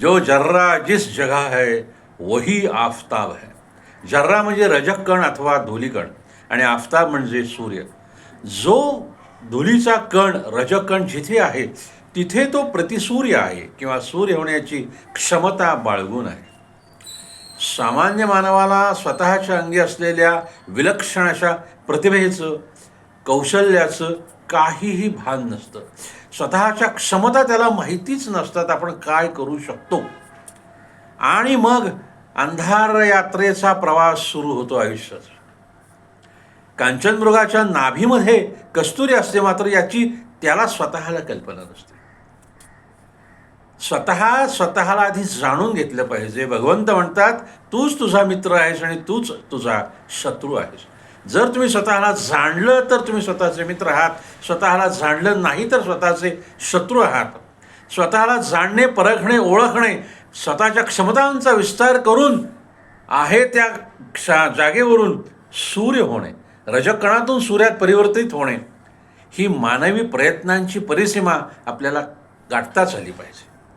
जो जर्रा जिस जगह है वही आफताब है। जर्रा म्हणजे रजक कण अथवा धुलीकण आणि आफताब म्हणजे सूर्य। जो धुलीचा कण रजक कण जिथे आहे तिथे तो प्रतिसूर्य आहे किंवा सूर्य होण्याची क्षमता बाळगून आहे। सामान्य मानवाला स्वतःच्या अंगी असलेल्या विलक्षण अशा प्रतिभेचं कौशल्याचं काहीही भान नसतं. स्वतःच्या क्षमता त्याला माहितीच नसतात आपण काय करू शकतो. आणि मग अंधार यात्रेचा प्रवास सुरू होतो आयुष्याचा कांचनमृगाच्या नाभीमध्ये कस्तुरी असते मात्र याची त्याला स्वतःला कल्पना नसते. स्वतः स्वतःला आधी जाणून घेतलं पाहिजे. भगवंत म्हणतात तूच तुझा मित्र आहेस आणि तूच तुझा शत्रू आहेस. जर तुम्ही स्वतःला जाणलं तर तुम्ही स्वतःचे मित्र आहात. स्वतःला जाणलं नाही तर स्वतःचे शत्रू आहात. स्वतःला जाणणे परखणे ओळखणे स्वतःच्या क्षमतांचा विस्तार करून आहे त्या क्षा जागेवरून सूर्य होणे रजकणातून सूर्यात परिवर्तित होणे ही मानवी प्रयत्नांची परिसीमा आपल्याला गाठताच आली पाहिजे.